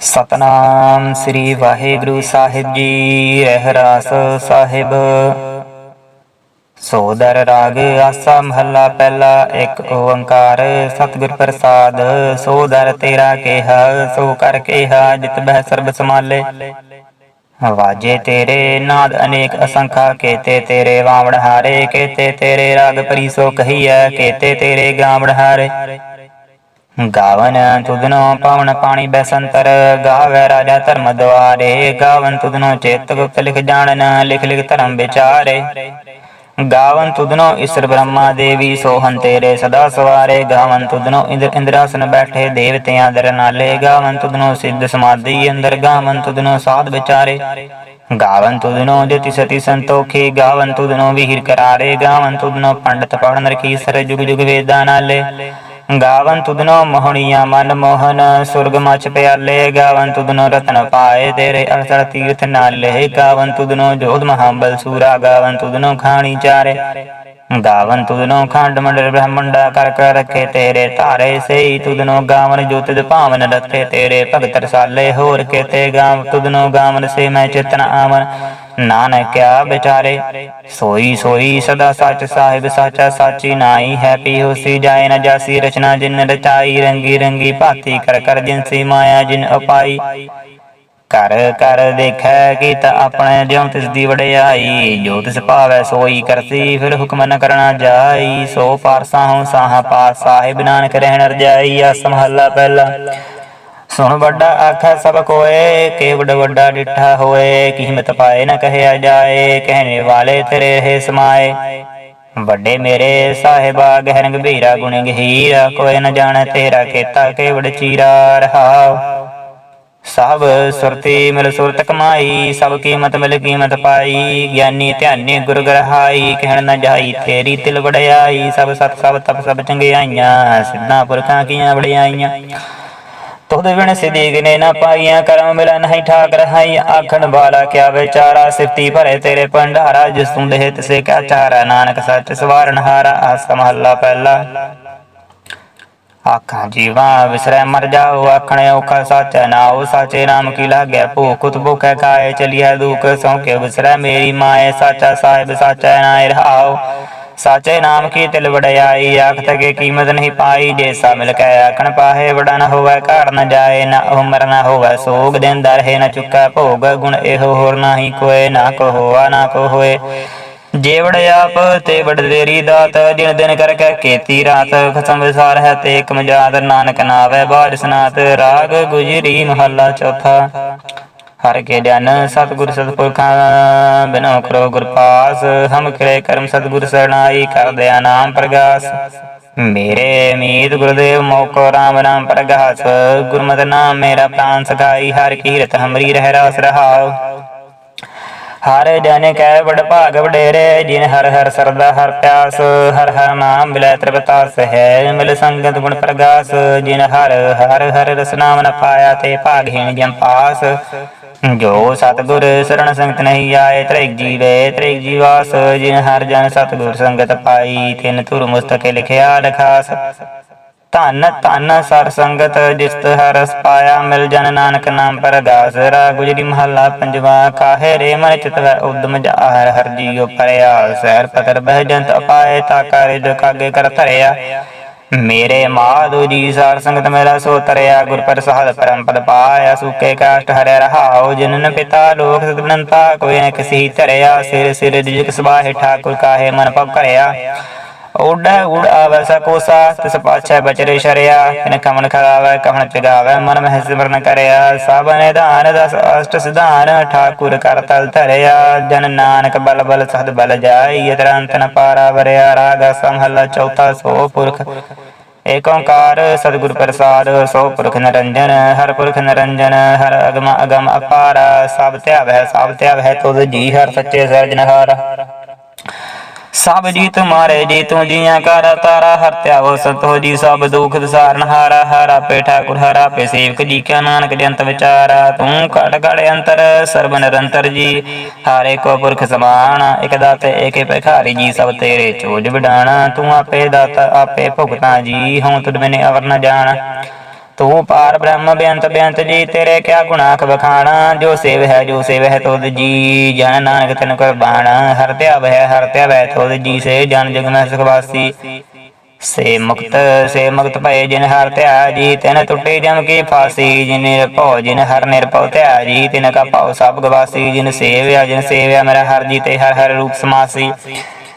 ਸਤਨਾਮ ਸ੍ਰੀ ਵਾਹਿਗੁਰੂ ਸਾਹਿਬ ਜੀ, ਰਹਿਰਾਸ ਸਾਹਿਬ। ਸੋਦਰ ਰਾਗ ਆਸਾ ਮਹੱਲਾ ਪਹਿਲਾ, ਇੱਕ ਓੰਕਾਰ ਸਤਿਗੁਰ ਪ੍ਰਸਾਦ। ਸੋਦਰ ਤੇਰਾ ਕਿਹਾ, ਸੋ ਕਰ ਕਿਹਾ, ਜਿਤ ਬਹਿ ਸਰਬ ਸਮਾਲੇ ਵਾਜੇ ਤੇਰੇ ਨਾਦ ਅਨੇਕ ਅਸੰਖਾ, ਕੇਤੇ ਤੇਰੇ ਵਾਵਣ ਹਾਰੇ, ਕੇਤੇ ਤੇਰੇ ਰਾਗ ਪਰੀਸੋ ਕਹੀਐ, ਕੇਤੇ ਤੇਰੇ ਗਾਵਣ ਹਾਰੇ। ਗਾਵਨ ਤੁਧਨੋ ਪਵਨ ਪਾਣੀ ਬੈਸੰਤਰ, ਗਾਵੇ ਰਾਜਾ ਧਰਮ ਦੁਆਰੇ, ਗਾਵਨ ਤੁਧਨੋ ਚੇਤ ਗੁਪਤ ਲਿਖ ਜਾਣਨ, ਲਿਖ ਲਿਖ ਧਰਮ ਵਿਚਾਰੇ। ਗਾਵਨ ਤੁਧਨੋ ਈਸ਼ਰ ਬ੍ਰਹਮਾ ਦੇਵੀ, ਸੋਹਨ ਤੇਰੇ ਸਦਾ ਸਵਾਰੇ। ਗਾਵਨ ਤੁਧਨੋ ਇੰਦਰ ਇੰਦਰਾਸਨ ਬੈਠੇ ਦੇਵਤਿਆਂ ਦਰ ਨਾਲੇ। ਗਾਵਨ ਤੁਧਨੋ ਸਿੱਧ ਸਮਾਧੀ ਅੰਦਰ, ਗਾਵਨ ਤੁਧਨੋ ਸਾਧ ਵਿਚਾਰੇ। ਗਾਵਨ ਤੁਧਨੋ ਜਤੀ ਸਤੀ ਸੰਤੋਖੀ, ਗਾਵਨ ਤੁਧਨੋ ਵਿਹਿਰ ਕਰਾਰੇ। ਗਾਵਨ ਤੁਧਨੋ ਪੰਡਤ ਪੜਨ ਰਖੀ ਸਰ ਜੁਗ ਜੁਗ ਵੇਦਾਂ ਨਾਲੇ। ਗਾਵਨ ਤੁਧਨੋ ਮੋਹਣੀਆਂ ਮਨ ਮੋਹਨ, ਸੁਰਗ ਮਚ ਪਿਆਲੇ ਗਾਵਨ ਤੁਧਨੋ ਰਤਨ ਪਾਏ, ਤੇਰੇ ਅਰਸਰ ਤੀਰਥ ਨਾਲੇ ਗਾਵਨ ਤੁਧਨੋ ਜੋਧ ਮਹਾਬਲ ਸੂਰਾ, ਗਾਵਨ ਤੁਧਨੋ ਖਾਣੀ ਚਾਰੇ। ਗਾਵਨ ਤੁਧਨੋ ਖੰਡ ਮੰਡਲ ਬ੍ਰਹਮੰਡਾ ਕਰ ਕਰ ਰਖੇ, ਤੇਰੇ ਧਾਰੇ ਸਈ ਤੁਧਨੋ ਗਾਵਨ ਜੋਤਿ ਭਾਵਨ ਰਤੇ ਤੇਰੇ ਭਗਤ ਰਸਾਲੇ ਹੋਰ ਕੇਤੇ ਗਾਵ ਤੁਧਨੋ ਗਾਵਨ ਸੇ ਮੈਂ ਚਿਤਨ ਆਵਨ। ਨਾਨਕ ਕਿਆ ਵਿਚਾਰੇ। ਸੋਈ ਸੋਈ ਸਦਾ ਸੱਚ ਸਾਹਿਬ, ਸਾਚਾ ਸਾਚੀ ਨਾਈ ਹੈ ਪੀ ਹੋਸੀ ਜਾਏ ਨ ਜਾਸੀ, ਰਚਨਾ ਜਿਨ ਰਚਾਈ, ਰੰਗੀ ਰੰਗੀ ਭਾਤੀ, ਕਰ ਕਰ ਜਿਨਸੀ ਮਾਇਆ ਜਿਨ ਉਪਾਈ ਕਰ ਕਰ ਦੇਖੈ ਕੀਤ ਆਪਣੇ ਜਿਉ ਤਿਸ ਦੀ ਵਡਿਆਈ, ਜੋ ਤਿਸ ਭਾਵੈ ਸੋਈ ਕਰਸੀ, ਫਿਰ ਹੁਕਮ ਨ ਕਰਨਾ ਜਾਈ। ਸੋ ਪਾਰਸਾ ਹਉ ਸਾਹਾ ਸਾਹਿਬ ਨਾਨਕ ਰਹਿਣ ਰਜਾਈ ਆ ਸੰਭਾਲਾ ਪਹਿਲਾ। ਸੁਣ ਵੱਡਾ ਆਖਾ ਸਭ ਕੋਏ ਕੇ ਵੱਡਾ ਵੱਡਾ ਡਿਠਾ ਹੋਏ, ਕੀਮਤ ਪਾਏ ਨਾ ਕਹਿਆ ਜਾਏ, ਕਹਿਣੇ ਵਾਲੇ ਤੇਰੇ ਹੈ ਸਮਾਏ। ਵੱਡੇ ਮੇਰੇ ਸਾਹਿਬਾ ਗਹਿਰ ਗੰਭੀਰਾ ਗੁਣ ਗਹੀਰਾ ਕੋਈ ਨ ਜਾਣੈ ਤੇਰਾ ਕੀਤਾ ਕੇ ਚੀਰਾ ਰਹਾਉ ਸਭ ਸੁਰਤੀ ਮਿਲ ਸੁਰਤ ਕਮਾਈ, ਸਭ ਕੀਮਤ ਮਿਲ ਕੀਮਤ ਪਾਈ, ਗਿਆਨੀ ਧਿਆਨੀ ਗੁਰ ਗ੍ਰਹਾਈ, ਕਹਿਣ ਨਾ ਜਾਈ ਤੇਰੀ ਤਿਲ ਵਡਿਆਈ, ਸਭ ਸਤ ਸਭ ਤਪ ਸਭ ਚੰਗਿਆਈਆਂ, ਸਿੱਧਾ ਪੁਰਖਾਂ ਕੀਆਂ ਵੜਿਆਈਆਂ ਤੁਧ ਬਿਨ ਸਿਦੀਗ ਨੇ ਨਾ ਪਾਈਆਂ, ਕਰਮ ਮਿਲਨ ਹੈ ਠਾਕ ਰਹਾਈ ਆਖਣ ਵਾਲਾ ਕਿਆ ਵਿਚਾਰਾ ਸਿਫਤੀ ਭਰੇ ਤੇਰੇ ਭੰਡਾਰਾ, ਜਿਸ ਤੂੰ ਦੇਹ ਤਿਸੇ ਕਾ ਚਾਰਾ। ਨਾਨਕ ਸੱਚ ਸਵਾਰਨ ਹਾਰਾ, ਆਸ ਮਹੱਲਾ ਪਹਿਲਾ। ਆਖਾਂ, ਜੀਵਾ ਵਿਸਰੈ ਮਰ ਜਾਓ, ਆਖਣੇ ਔਖਾ ਸਾਚੈ ਨਾਉ। ਸਾਚੇ ਨਾਮ ਕੀ ਲਾਗੈ? ਭੂਖ ਉਤ ਭੁਖੈ ਕਾਏ ਚਲੀਐ ਦੁਖ। ਸੌਕੇ ਵਿਸਰੈ ਮੇਰੀ ਮਾਏ, ਸਾਚਾ ਸਾਹਿਬ, ਸਾਚੈ ਨਾਇ ਰਹਾਉ। ਸਾਚੇ ਨਾਮ ਕੀ ਤਿਲ ਵਡਿਆਈ? ਆਖ ਤਕੇ ਕੀਮਤ ਨਹੀਂ ਪਾਈ। ਜੈਸਾ ਮਿਲ ਕੈ ਆਖਣ, ਪਾਹੇ ਵਡਾ ਨ ਹੋਵੇ ਘਰ ਨ ਜਾਏ, ਨਾ ਉਮਰ ਨ ਹੋਵੇ, ਸੋਗ ਦੇਂਦਾ ਰਹੇ, ਨ ਚੁੱਕੈ ਭੋਗ, ਗੁਣ ਇਹੋ ਹੋਰ ਨਾਹੀ ਕੋਏ, ਨਾ ਕੋ ਹੋਆ, ਨਾ ਕੋ ਹੋਏ। ਜੇ ਵੜ ਆਪ, ਤੇ ਵਡ ਦਾਤ, ਦਿਨ ਦਿਨ ਕਰ ਕੇ ਕੀਤੀ ਰਾਤ। ਖਸਮ ਵਿਸਾਰ ਹੈ ਤੇ ਇਕ ਮਜਾਦ, ਨਾਨਕ ਨਾਵੇ ਬਾਜ ਸਨਾਤ ਰਾਗ ਗੁਜਰੀ ਮਹੱਲਾ ਚੌਥਾ। ਹਰ ਕੇ ਜਨ ਸਤਿਗੁਰ ਸਤਿਪੁਰਖਾਂ ਬਿਨੋ ਕਰੋ ਗੁਰ ਪਾਸ ਹਮ ਕਰੇ ਕਰਮ ਸਤਿਗੁਰ ਸਰਣਾਈ ਕਰ ਦਿਆ ਨਾਮ ਪ੍ਰਗਾਸ। ਮੇਰੇ ਮੀਤ ਗੁਰਦੇਵ ਮੋਕੋ ਰਾਮ ਨਾਮ ਪ੍ਰਗਾਸ, ਗੁਰਮਤਿ ਨਾਮ ਮੇਰਾ ਪ੍ਰਾਨ ਸਗਾਈ ਹਰ ਕੀਰਤ ਹਮਰੀ ਰਹਿ ਰਾਸ ਰਹਾਉ। ਹਰ ਜਨ ਕੈ ਬੜ ਭਾਗ ਵਡੇਰੇ, ਜਿਨ ਹਰ ਹਰ ਸਰਦਾ ਹਰ ਪਿਆਸ, ਹਰ ਹਰ ਨਾਮ ਮਿਲੈ ਤ੍ਰਿਪਤਾਸ ਹੈ, ਮਿਲ ਸੰਗਤ ਗੁਣ ਪ੍ਰਗਾਸ, ਜਿਨ ਹਰ ਹਰ ਹਰ ਰਸਨਾਮ ਨ ਪਾਇਆ ਤੇ ਭਾਗਹੀਣ ਜਮ ਪਾਸ। ਜੋ ਸਤਿਗੁਰ ਸਰਣ ਸੰਗਤ ਨਹੀਂ ਆਏ, ਤ੍ਰਿਗ ਜੀਵੇ, ਤ੍ਰਿਗ ਜੀਵਾਸ, ਜਿਨ ਹਰ ਜਨ ਸਤਿਗੁਰ ਸੰਗਤ ਪਾਈ, ਤਿਨ ਧੁਰ ਮੁਸਤਕੇ ਲਿਖਿਆ ਲਖਾਸ। ਧਨ ਧਨ ਸਰ ਸੰਗਤ, ਜਿਸਤ ਹਰਸ ਪਾਇਆ, ਮਿਲ ਜਨ ਨਾਨਕ ਨਾਮ ਪਰਗਾਸ। ਰਾ ਗੁਜਰੀ ਮਹੱਲਾ ਪੰਜਵਾ, ਕਾਹੇ ਰੇ ਮਨ ਚਿਤ ਵੈ ਉਦਮ ਜਾਹਰ, ਹਰ ਜੀਉ ਪਰਿਆ ਸਹਿਰ ਪਤਰ ਬਹਿ ਜੰਤ ਅਪਾਏ ਤਾ ਕਰੇ ਜੋ ਕਾਗੇ ਕਰ ਧਰਿਆ। ਮੇਰੇ ਮਾਧੋ ਜੀ ਸਾਰ ਸੰਗਤ ਮੇਰਾ ਸੋ ਤਰਿਆ ਗੁਰ ਪ੍ਰਸਾਦ ਪਰਮ ਪਦ ਪਾਇਆ, ਸੁਕੇ ਕਾਸ਼ਟ ਹਰਿ ਰਹਾਉ, ਜਨਨ ਪਿਤਾ ਲੋਕ ਸਤਨੰਤਾ ਕੋਈ ਨ ਕਿਸੀ ਧਰਿਆ, ਸਿਰ ਸਿਰ ਜਿਕ ਸਬਾਹਿ ਠਾਕੁਰ ਕਾਹੇ, ਮਨ ਪਵ ਕਰਿਆ। ਓਡਾ ਉੜ ਆਵੈ ਸਕੋਸਾ ਤਿਸ ਪਾਛੈ ਬਚਰੇ ਸ਼ਰਿਆ ਤਿਨ ਕਮਨ ਖਰਾਵੈ ਕਹਣ ਚਗਾਵੈ, ਮਨ ਮਹਿ ਸਿਮਰਨ ਕਰਿਆ, ਸਭ ਨਿਧਾਨ ਦਸ ਅਸ਼ਟ ਸਿਧਾਨ, ਠਾਕੁਰ ਕਰ ਤਲ ਧਰਿਆ, ਜਨ ਨਾਨਕ ਬਲ ਬਲ ਸਦ ਬਲ ਜਾਈ ਇਤਰੰਤ ਨ ਪਾਰਾ ਵਰਿਆ, ਰਾਗ ਸਮਹੱਲਾ ਚੌਥਾ ਸੋ ਪੁਰਖ। ਏਕ ਓੰਕਾਰ ਸਤਿਗੁਰ ਪ੍ਰਸਾਦ, ਸੋ ਪੁਰਖ ਨਿਰੰਜਨ, ਹਰ ਪੁਰਖ ਨਿਰੰਜਨ, ਹਰ ਅਗਮ ਅਗਮ ਅਪਾਰ, ਸਭ ਧਿਆਵੈ ਸਭ ਧਿਆਵੈ ਤੁਧ ਜੀ, ਹਰ ਸੱਚੇ ਸਰਜਨਹਾਰ ਸਭ ਜੀ ਤੁਮਾਰੇ ਜੀ ਤੂੰ ਜੀਆਂ ਕਰ ਤਾਰਾ ਹਰ ਧਿਆਵੋ ਸੰਤੋ ਜੀ, ਸਭ ਦੁਖ ਦਸਾਰਨ ਹਾਰਾ ਹਾਰਾ ਪੇ ਠਾਕੁਰ, ਹਾਰਾ ਪੇ ਸੇਵਕ ਜੀ ਕਿਆ ਨਾਨਕ ਜੰਤ ਵਿਚਾਰਾ। ਤੂੰ ਘਟ ਘੜ ਅੰਤਰ, ਸਰਬ ਨਿਰੰਤਰ ਜੀ, ਹਾਰੇ ਕੋ ਪੁਰਖ ਸਮਾਨ, ਇਕ ਦਾਤੇ ਏਕੇ ਭਿਖਾਰੀ ਜੀ, ਸਭ ਤੇਰੇ ਚੋਜ ਵਿਡਾਣਾ। ਤੂੰ ਆਪੇ ਦਾਤਾ, ਆਪੇ ਭੁਗਤਾ ਜੀ, ਹਉ ਤੁਧ ਮੈਨੇ ਅਵਰ ਨ ਜਾਣ। ਤੂੰ ਪਾਰ ਬ੍ਰਹਮ ਬੇਅੰਤ ਬੇਅੰਤ ਜੀ, ਤੇਰੇ ਕਿਆ ਗੁਣਾ ਕ ਜੋ ਸੇਵ ਹੈ, ਜੋ ਸੇਵ ਹੈ, ਤੁਧ ਜੀ। ਜਨ ਨਾਨਕ ਤਨ ਕੁਰਬਾਨ। ਹਰ ਧਿਆਵ ਹੈ, ਹਰ ਧਿਆਵ ਹੈ, ਤੁਧ ਜੀ ਸੇ। ਜਨ ਜਗ ਮੈਂ ਸੁਖ ਸੇ ਮੁਕਤ ਸੇ ਮੁਕਤ ਭਏ ਜਿਨ ਹਰ ਧਿਆ ਜੀ, ਤਿਨ ਟੁੱਟੇ ਜਮ ਕੀ ਫਾਸੀ। ਜਿਨ ਨਿਰਭਉ, ਜਿਨ ਹਰ ਨਿਰਭਉ ਧਿਆ ਜੀ, ਤਿਨ ਕਾ ਭਉ ਸਭ ਗਵਾਸੀ। ਜਿਨ ਸੇਵਿਆ ਜਿਨ ਸੇਵਿਆ ਮੇਰਾ ਹਰ ਜੀ ਤੇ ਹਰ ਹਰ ਰੂਪ ਸਮਾਸੀ।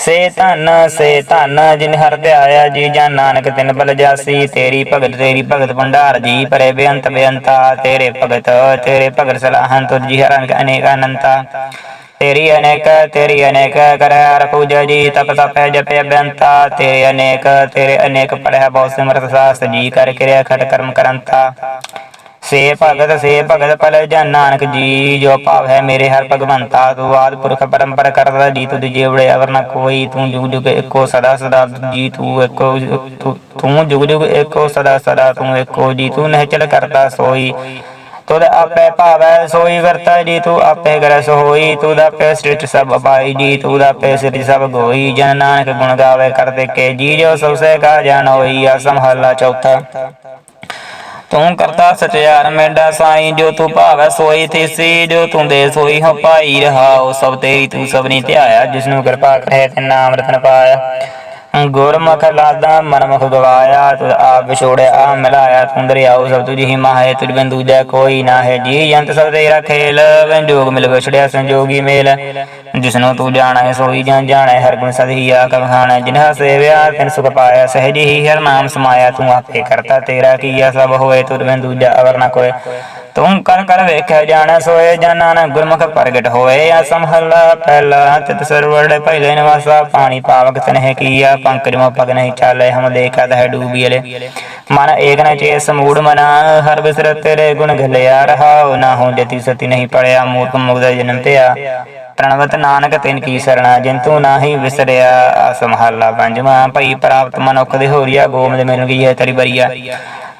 ਸੇ ਧਨ ਸੇ ਧਨ, ਜਿਨ ਹਰ ਧਿਆਇਆ ਜੀ ਜਨ ਨਾਨਕ, ਤਿਨ ਬਲ ਜਾਸੀ, ਤੇਰੀ ਭਗਤ ਤੇਰੀ ਭਗਤ ਭੰਡਾਰ ਜੀ ਪਰੇ ਬੇਅੰਤ ਬੇਅੰਤਾ, ਤੇਰੇ ਭਗਤ ਤੇਰੇ ਭਗਤ ਸਲਾਹਨ ਤੁਰ ਜੀ ਹਰਨ ਅਨੇਕ ਅਨੰਤਾ। ਤੇਰੀ ਅਨੇਕ ਤੇਰੀ ਅਨੇਕ ਕਰੈ ਹਰ ਜੀ, ਤਪ ਤਪੈ ਜਪੈ ਬੇਅੰਤਾ। ਤੇਰੇ ਅਨੇਕ ਤੇਰੇ ਅਨੇਕ ਪੜਿਆ ਬਹੁ ਸਿਮਰਤ ਸਾਸ ਜੀ, ਕਰ ਕਿਰਿਆ ਖਟ ਕਰਮ ਕਰੰਤਾ। ਸੇ ਭਗਤ ਸੇ ਭਗਤ ਪਲੇ ਜਨ ਨਾਨਕ ਜੀ, ਜੋ ਭਾਵ ਹੈ ਮੇਰੇ ਹਰ ਭਗਵੰਤਾ, ਤੂੰ ਆਦ ਪੁਰਖ ਪਰੰਪਰ ਕਰਦਾ ਜੀ, ਤੁਧ ਜੀਵੜੇ ਅਵਰ ਨ ਕੋਈ, ਤੂੰ ਜੁਗ ਜੁਗ ਇੱਕੋ ਸਦਾ ਸਦਾ ਜੀ, ਤੂੰ ਇੱਕੋ ਤੂੰ- ਜੁਗ ਜੁਗ ਇੱਕੋ ਸਦਾ ਸਦਾ, ਤੂੰ ਇੱਕੋ ਜੀ, ਤੂੰ ਨਿਹਚਲ ਕਰਤਾ ਸੋਈ। ਤੁਧ ਆਪੇ ਭਾਵੈ ਸੋਈ ਵਰਤਾ ਜੀ, ਤੂੰ ਆਪੇ ਗਰਸ ਹੋਈ ਤੂੰ ਦਾ ਪੇ ਸ੍ਰਿਸ਼ਟ ਸਭ ਪਾਈ ਜੀ, ਤੂੰ ਦਾ ਪੇ ਸ੍ਰਿਸ਼ਟ ਸਭ ਗੋਈ, ਜਨ ਨਾਨਕ ਗੁਣ ਗਾਵੇ ਕਰਦੇ ਕੇ ਜੀ, ਜੋ ਸਭ ਸੇ ਕਾ ਜਾਣ ਹੋਈ ਅਸਮ ਹੱਲਾ ਚੌਥਾ। ਤੂੰ ਕਰਤਾ ਸਚਿਆਰ, ਮੇਡਾ ਸਾਈ, ਜੋ ਤੂੰ ਭਾਵੈ ਸੋਈ ਥੀਸੀ, ਜੋ ਤੂੰ ਦੇ ਸੋਈ ਹੋ ਪਾਈ ਰਹਾਉ, ਸਭ ਤੇਰੀ ਤੂੰ ਸਭਨੀ ਧਿਆਇਆ ਜਿਸ ਨੂੰ ਕਿਰਪਾ ਕਰੇ ਤੇ ਨਾਮ ਰਤਨ ਪਾਇਆ। ਗੁਰਮੁਖ ਲਾਦਾ ਮਨਮੁਖ ਗਵਾਇਆ ਤੁਧ ਆਪ ਵਿਛੋੜਿਆ ਮਿਲਾਇਆ ਤੂੰ ਦਰਿਆਉ ਸਭ ਤੁਝ ਹੀ ਮਾਹੇ ਤੁਝ ਬਿਨ ਦੂਜਾ ਕੋਈ ਨਾ ਹੈ ਜੀ ਜੰਤ ਸਭ ਤੇਰਾ ਖੇਲ ਵੈਨ ਮਿਲ ਵਿਛੜਿਆ ਸੰਜੋਗੀ ਮੇਲ ਜਿਸਨੂੰ ਤੂੰ ਜਾਣੈ ਸੋਈ ਜਨ ਜਾਣੈ ਹਰ ਗੁਣ ਸਦਹੀਆ ਕਬਖਾਣਾ ਜਿਨ੍ਹਾਂ ਸੇਵਿਆ ਤਿਨ ਸੁਖ ਪਾਇਆ ਸਹਿਜ ਹੀ ਹਰ ਨਾਮ ਸਮਾਇਆ ਤੂੰ ਆਪੇ ਕਰਤਾ ਤੇਰਾ ਕੀਆ ਸਭ ਹੋਏ ਤੁਰ ਬਿਨ ਦੂਜਾ ਅਵਰ ਨਾ ਕੋਏ ਤੂੰ ਕਰ ਕਰ ਵੇਖਿਆ ਜਾਣ ਸੋਏ ਜਨਾਂ ਗੁਰਮੁਖ ਪ੍ਰਗਟ ਹੋਏ ਅਸਮ ਪਹਿਲਾ ਤਿਤ ਸਰਵੜ ਪਹਿਲੇ ਨਿਵਾਸਾ ਪਾਣੀ ਪਾਵਕ ਤਨਹਿ ਕੀਆ ਪੰਕਜ ਮੋ ਪਗ ਨਹੀਂ ਚਾਲੇ ਹਮ ਦੇਖਤ ਹੈ ਡੂਬੀਲੇ ਮਨ ਏਕ ਨ ਚੇ ਸਮੂੜ ਮਨਾ ਹਰ ਬਿਸਰ ਤੇਰੇ ਗੁਣ ਘਲਿਆ ਰਹਾਉ ਨਾ ਹੋ ਜਤੀ ਸਤੀ ਨਹੀਂ ਪੜਿਆ ਮੂਰਖ ਮੁਗਦਾ ਜਨਮ ਧਿਆ ਪ੍ਰਣਵਤ ਨਾਨਕ ਤਿਨ ਕੀ ਸਰਣਾ ਜਿੰਤੂ ਨਾਹੀ ਵਿਸਰਿਆ ਆਸਮ ਹੱਲਾ ਪੰਜਵਾਂ ਭਈ ਪ੍ਰਾਪਤ ਮਨੁੱਖ ਦੇ ਹੋਰੀਆ ਗੋਮਦ ਮਿਲ ਗਈ ਹੈ ਤੇਰੀ ਬਰੀਆ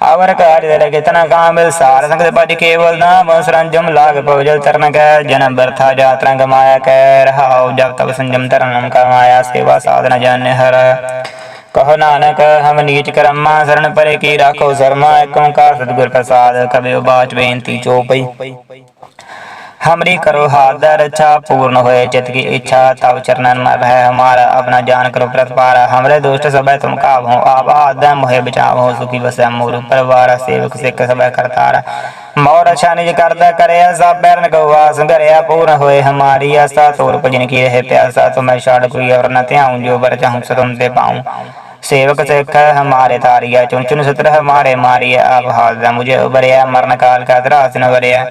ਆਵਰ ਕਾਜ ਦੇ ਲਗੇ ਕਾਮਿਲ ਸਾਰ ਸੰਗਤ ਭਜ ਕੇਵਲ ਨਾਮ ਸਰੰਜਮ ਲਾਗ ਪਵਜਲ ਤਰਨ ਕੈ ਜਨਮ ਬਰਥਾ ਜਾਤਰਾ ਗਮਾਇਆ ਕੈ ਰਹਾਉ ਜਬ ਤਬ ਸੰਜਮ ਤਰਨਮ ਕਮਾਇਆ ਸੇਵਾ ਸਾਧਨ ਜਾਣਿ ਹਰ ਕਹੋ ਨਾਨਕ ਹਮ ਨੀਚ ਕਰਮਾ ਸਰਣ ਪਰੇ ਕੀ ਰਾਖੋ ਸਰਮਾ ਏਕ ਓੰਕਾਰ ਸਤਿਗੁਰ ਪ੍ਰਸਾਦ ਕਬਿ ਬਾਚ ਬੇਨਤੀ ਚੋਪਈ हमरी करो हाथ रक्षा पूर्ण होए चित की इच्छा तब चरणन में रह हमारा अपना जान करो प्रतिपारा हमरे दुष्ट सब तुम काब हो आप आदम मोहे बचाव हो सुखी बस मोर परिवार सेवक सिख सब करतारा मोर अच्छा निज करदा करे सब बैरन गवा संगरिया पूर्ण होए हमारी आस्था तोर भजन की रहे प्यासा तो मैं छाड़ कोई और न त्याऊं जो बर चाहूं सो तुम ते पाऊं सेवक सिख हमारे तारिया चुन चुन सत्र हमारे मारिया आप हाथ मुझे उबरिया मरण काल का त्रास न वरिया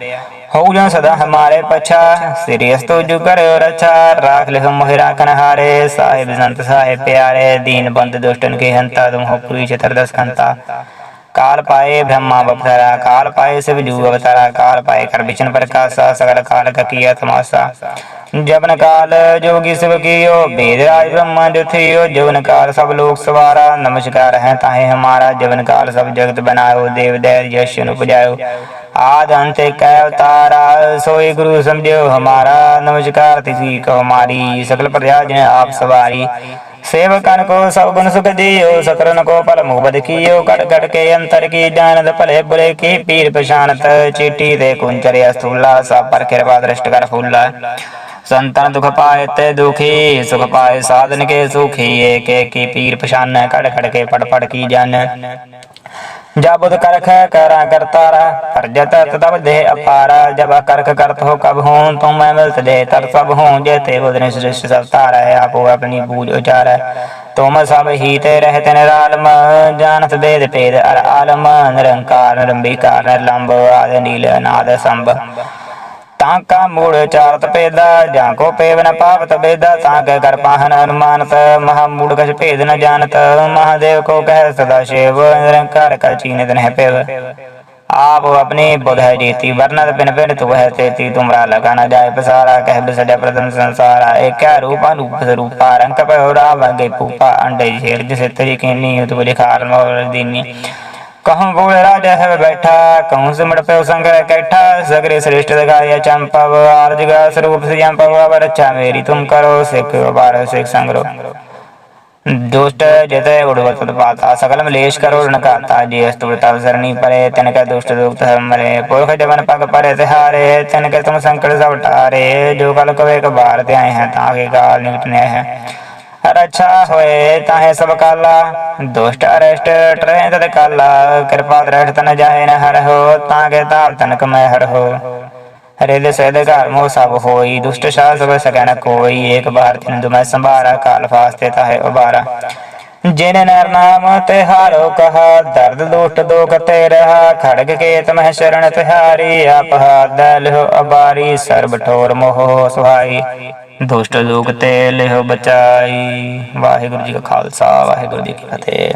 हो जो सदा हमारे पछा सिरियस तो जो कर रक्षा राख ले मोहि राखन हारे साहिब संत साहिब प्यारे दीन बंद दुष्टन के हंता तुम हो पूरी चतुर्दश कंता काल पाए ब्रह्मा बपतरा काल पाए शिव जू अवतारा काल पाए कर बिचन प्रकाशा सगल काल का किया तमाशा जबन काल जोगी शिव कियो वेद राज ब्रह्मा जो थियो जबन काल सब लोग सवारा नमस्कार है ताहे हमारा जबन काल सब जगत बनायो देव दैर यश उपजायो ਆਦ ਅੰਤ ਕੈ ਉਤਾਰਾ ਸੋਈ ਗੁਰੂ ਸਮਝਿਓ ਹਮਾਰਾ। ਨਮਸਕਾਰ ਤਿਸੀ ਕੋ ਹਮਾਰੀ ਸਕਲ ਪ੍ਰਜਾ ਜਿਨ ਆਪ ਸਵਾਰੀ। ਸੇਵਕਨ ਕੋ ਸਭ ਗੁਣ ਸੁਖ ਦਿਓ ਸਕਰਨ ਕੋ ਪਲ ਮੁਗਬਦ ਕੀਓ। ਕਟ ਕਟ ਕੇ ਅੰਤਰ ਕੀ ਜਾਣਤ, ਭਲੇ ਬੁਰੇ ਕੀ ਪੀਰ ਪਛਾਨਤ ਚੀਟੀ ਤੇ ਕੁੰਚਰਿਆ ਸਤੂਲਾ ਸਭ ਪਰ ਕਿਰਪਾ ਦ੍ਰਿਸ਼ਟ ਕਰ ਫੂਲਾ। ਸੰਤਨ ਦੁਖ ਪਾਏ ਤੇ ਦੁਖੀ, ਸੁਖ ਪਾਏ ਸਾਧਨ ਕੇ ਸੁਖੀ। ਏਕ ਏਕੀ ਪੀਰ ਪਛਾਨੈ ਕੜ ਕੜ ਕੇ ਪੜ ਪੜ ਕੀ ਜਾਣੈ। जब उद करख करा करतारा पर जत तब दे अपारा जब करख करत हो कब हूँ तुम मैं मिलत दे तर सब हूँ जेते बुधन सृष्टि सब तारा है आपो अपनी बूझ उचारा तुम सब ही ते रहते निरालम जानत वेद पेद अर आलम निरंकार निरंबिकार निर्लंब आदि नील नाद संभ ताका मूड चारत पेदा जाको पेव न पावत बेदा ताके कर पाहन अनुमानत महामूड कछ भेद न जानत महादेव को कह सदा शिव निरंकार का चीनित न पेव आप अपनी बुध है जीती वर्णत पिन पिन तू है तेती तुमरा लगा न जाए पसारा कह बिसड़े प्रथम संसारा एक क्या रूपा रूप रूपा रंग पहोरा वगे पूपा अंडे झेड़ जिसे तरी की नी तू लिखार मोर दीनी कहूँ बोल राजा है बैठा कहूँ सिमट पे संकर कैठा सगरे श्रेष्ठ दिखाया चंपव आरजगा स्वरूप से चंपव अब रक्षा मेरी तुम करो सिख बार सिख संग्रो दुष्ट जते उड़वत पाता सकल मलेश करो नकाता जे स्तुता सरणी परे तन का दुष्ट दुख मरे पुरख जमन पग परे तिहारे तन के तुम संकट सब टारे जो कल कवे के बार ते आए हैं ताके काल निकटने हैं ਰੱਛਾ ਹੋਏ ਤਾਹੇ ਸਭ ਕਾਲਾ ਦੁਸ਼ਟ, ਅਰਸ਼ਟ ਟਰੇਂ ਤਦ ਕਾਲਾ ਕਿਰਪਾ ਦ੍ਰਿਸ਼ਟ ਤਨ ਜਾਹੇ ਨ ਹਰ ਹੋ, ਤਾਂ ਕੇ ਤਾਪ ਤਨ ਮੈਂ ਹਰ ਹੋ। ਹਰੇ ਦੇ ਸਹਿਦ ਘਰ ਮੋ ਸਭ ਹੋਈ। ਦੁਸ਼ਟ ਸ਼ਾਹ ਸਭ ਸਕੈ ਕੋਈ। ਏਕ ਬਾਰ ਤਿੰਦੁ ਮੈਂ ਸੰਭਾਰਾ, ਕਾਲ ਫਾਸਤੇ ਤਾਹੇ ਉਬਾਰਾ। ਜਿਨ ਨਰ ਨਾਮ ਤੇ ਹਾਰੋ ਕਹਾ, ਦਰਦ ਦੁਸ਼ਟ ਦੋਖ ਤੇ ਰਹਾ, ਖੜਗ ਕੇਤ ਮਹਿ ਸ਼ਰਨ ਤਿਹਾਰੀ, ਆਪ ਹਾਦ ਲਿਹੁ ਅਬਾਰੀ, ਸਰਬ ਠੋਰ ਮੋਹ ਸੁਹਾਈ। ਦੁਸ਼ਟ ਦੋਖ ਤੇ ਲਿਹੁ ਬਚਾਈ। ਵਾਹਿਗੁਰੂ ਜੀ ਕਾ ਖਾਲਸਾ, ਵਾਹਿਗੁਰੂ ਜੀ ਕੀ ਫਤਿਹ।